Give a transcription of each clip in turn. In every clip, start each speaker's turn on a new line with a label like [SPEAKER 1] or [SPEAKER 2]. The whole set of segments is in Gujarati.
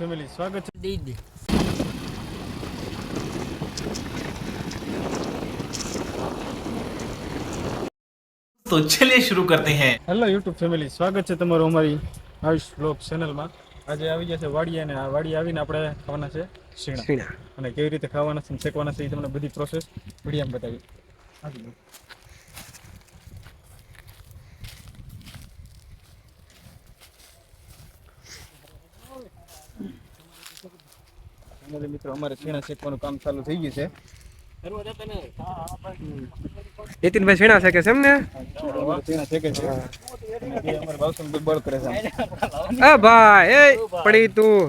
[SPEAKER 1] ફેમિલી સ્વાગત છે.
[SPEAKER 2] દીદી
[SPEAKER 3] તો ચલિએ શરૂ કરતે હૈ.
[SPEAKER 1] હેલો યુટ્યુબ ફેમિલી સ્વાગત છે તમારું અમારી આયુષ બ્લોગ ચેનલમાં. આજે આવી ગયા છે વાડી અને આ વાડી આવીને આપણે ખાવાના છે શીણા. અને કેવી રીતે ખાવાના છે શેકવાના છે એ તમને બધી પ્રોસેસ વિડીયામાં બતાવી આવી મિત્રો અમારે શીણા શેકવાનું કામ ચાલુ થઈ ગયું છે.
[SPEAKER 4] નીતિનભાઈ શેણા છે કે ને?
[SPEAKER 1] શીણા શેકે છે. અમારે બાવસુમભાઈ બળ કરે છે
[SPEAKER 4] આ ભાઈ એ પડી તું.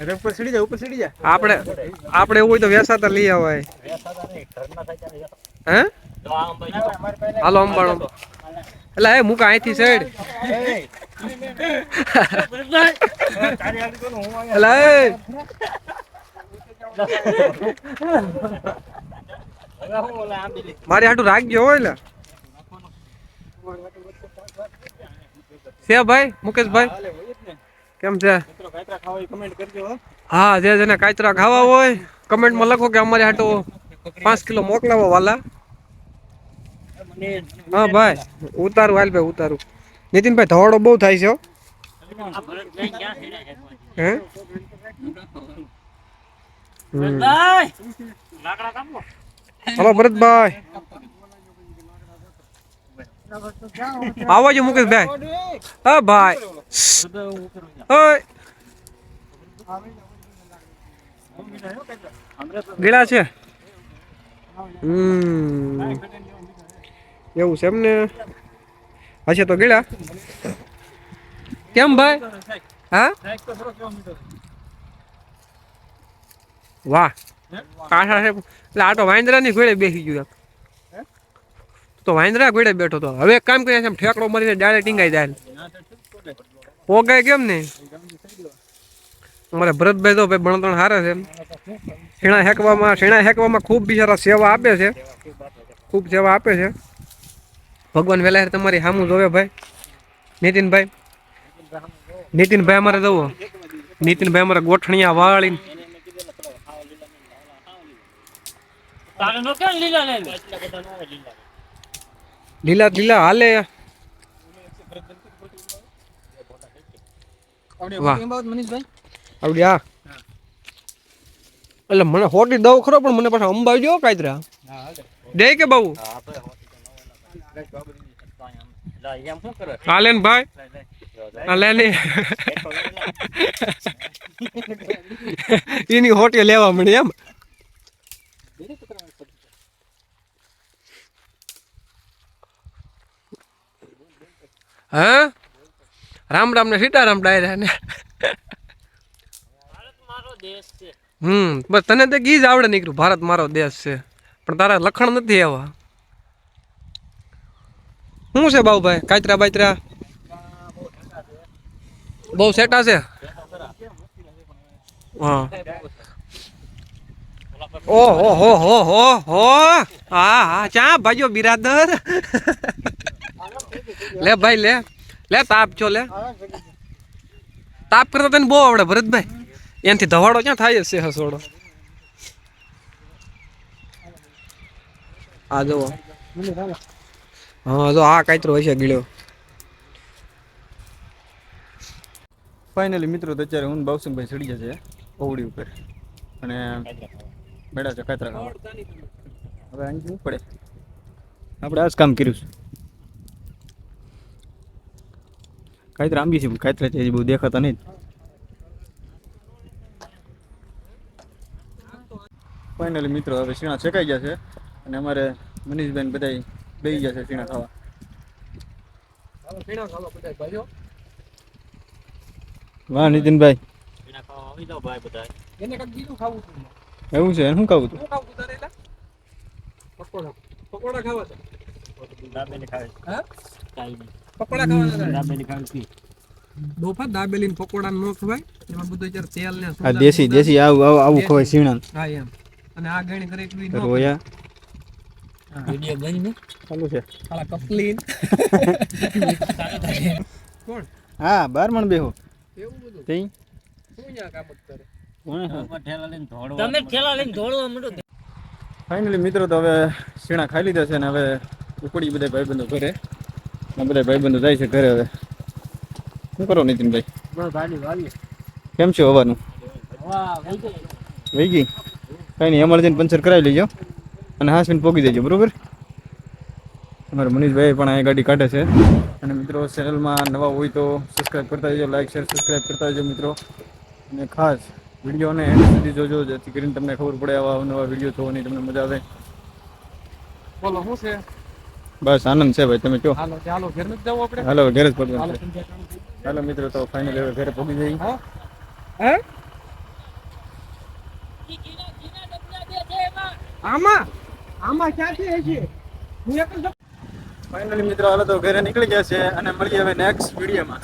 [SPEAKER 1] અરે સીડી જા ઉપર સીડી જા.
[SPEAKER 4] આપણે આપણે એવું હોય તો વેસાતા લઈ આવાય. હે? હાલો અંબાણો. એટલે એ મૂકા અહીંથી સાઈડ એટલે મારી હાટું રાખજો હોય છે ભાઈ, મુકેશભાઈ? કેમ છે.
[SPEAKER 1] હા,
[SPEAKER 4] જે જેને કાચરા ખાવા હોય, કમેન્ટમાં લખો કે અમારે હાટો પાંચ કિલો મોકલાવો વાલા. હા, ભાઈ, ઉતારું હાલ ભાઈ, ઉતારું. નીતિનભાઈ, ધવાડો બહુ થાય છે હો. હાલો, ભરતભાઈ. આવો છો મુકેશભાઈ. હા, ભાઈ. ગીડા છે? હમ. એવું છે એમ ને હશે તો ગેડા કેમ ભાઈ? હા? વાહ. કાઠા છે. એટલે આ તો વાંદરાની ઘોડે બેસી ગયું. તો વાંદરા ઘોડે બેઠો તો. હવે કામ કરીએ છે, ઠેકડો મરીને ડાળે ટીંગાઈ જાય પોગાય કેમ ને અમારે ભરતભાઈ તો ભાઈ ભણતણ હારે છે શેણા હેકવામાં શેણા હેકવામાં ખૂબ બિચારા સેવા આપે છે. ખૂબ સેવા આપે છે. ભગવાન વેલા તમારી સામું જોવે ભાઈ. નીતિનભાઈ. નીતિનભાઈ અમારે જવો નીતિનભાઈ અમારે ગોઠણિયા વાળીને. લીલા લીલા હાલે. આવડી આ એટલે મને હોટી દવ ખરો, પણ મને પાછા અંબાઈ જો કાતરા દે કે બહુ હાલે ને ભાઈ હાલે ને એની હોટી લેવા મળી એમ. હા? રામ રામ ને સીતારામ ડાયરા ને. હમ બસ તને તો ગીજ આવડે નીકળ્યું ભારત મારો દેશ છે. પણ તારા લખણ નથી એવા. શું છે બાબુભાઈ કાચરા બાચરા બહુ સેટા છે? હા. ઓહો હો હો હો હો હો. હા ચા ભાઈઓ બિરાદર? લે ભાઈ, લે. લે, તાપ છો, લે. તાપ કરતા તને બહુ આવડે, ભરતભાઈ. એનાથી ધવાડો ક્યાં થાય છે હસોડો આ જુઓ. હા, તો આ કાતરો હશે ગીળ્યો
[SPEAKER 1] ફાઇનલી મિત્રો, તો અત્યારે હું બાવસિંગભાઈ ચડી જશે ઓવડી ઉપર. અને બેડા છે કાતરા હવે અહીં શું પડે આપણે આ જ કામ કર્યું છે. કાતરા આંબી છે કાતરા છે બહુ દેખાતા નહીં. ફાઇનલી મિત્રો, હવે શીણા છેકાઈ ગયા છે. અને અમારે મનીષભાઈ બધા જશે સીણા ખાવા વાહ નીતિનભાઈ.
[SPEAKER 4] એને કાંઈક બીજું ખાવું હતું
[SPEAKER 1] એવું છે? શું ખાવું તું
[SPEAKER 4] શું ખાવું તારે એટલે? પકોડા. પકોડા ખાવા છે? હા? પકોડા ખાવાના છે? દોફા દાબેલી ને પકોડા નો ખવાય એમાં બધું અત્યારે તેલ ને
[SPEAKER 1] આ દેશી દેશી આવું આવું આવું ખવાય સીણા
[SPEAKER 4] હા એમ. અને આ ગણી નો
[SPEAKER 1] રોયા.
[SPEAKER 2] વીડિયો બંધ ને?
[SPEAKER 1] ચાલુ છે.
[SPEAKER 4] ખાલા કપલીન. કોણ?
[SPEAKER 1] હા બારમણ બેહો.
[SPEAKER 4] એવું બધું?
[SPEAKER 1] તઈ?
[SPEAKER 4] શું અહીંયા કામ કરે?
[SPEAKER 2] તમે ઠેલા લઈને ધોળવા માંડો
[SPEAKER 1] ફાઇનલી મિત્રો તો હવે શીણા ખાઈ લીધા છે ને હવે ઉપડી બધા ભાઈબંધો ઘરે. આ બધા ભાઈબંધો જાય છે ઘરે હવે. શું કરો નીતિનભાઈ? કેમ છો હવાનું?
[SPEAKER 2] વાહ
[SPEAKER 1] કઈ નહીં અમારે પંચર કરાવી લેજો. અને હાસવીને પોગી દેજો બરોબર? અમારા મનીષભાઈ પણ અહીંયા ગાડી કાઢે છે. અને મિત્રો ચેનલમાં નવા હોય તો સબસ્ક્રાઈબ કરતા જજો લાઈક શેર સબસ્ક્રાઈબ કરતા જજો મિત્રો. અને ખાસ વિડીયોને એન્ડ સુધી જોજો જેથી કરીને તમને ખબર પડે આવા નવા વીડિયો જોવાની તમને મજા આવે.
[SPEAKER 4] બોલો શું છે?
[SPEAKER 1] બસ આનંદ છે ભાઈ તમે કહો.
[SPEAKER 4] હાલો ચાલો ઘેર નથી જવું આપણે?
[SPEAKER 1] હાલો ઘેર જ પગવાનું
[SPEAKER 4] હાલો
[SPEAKER 1] મિત્રો તો ફાઇનલ હવે ઘરે પહોંચી જઈ
[SPEAKER 4] હા? હે? આમાં? આમાં ક્યાંથી છે? હું એક
[SPEAKER 1] મિત્રો, હાલો તો ઘરે નીકળી ગયા છે અને મળીએ હવે નેક્સ્ટ વિડીયોમાં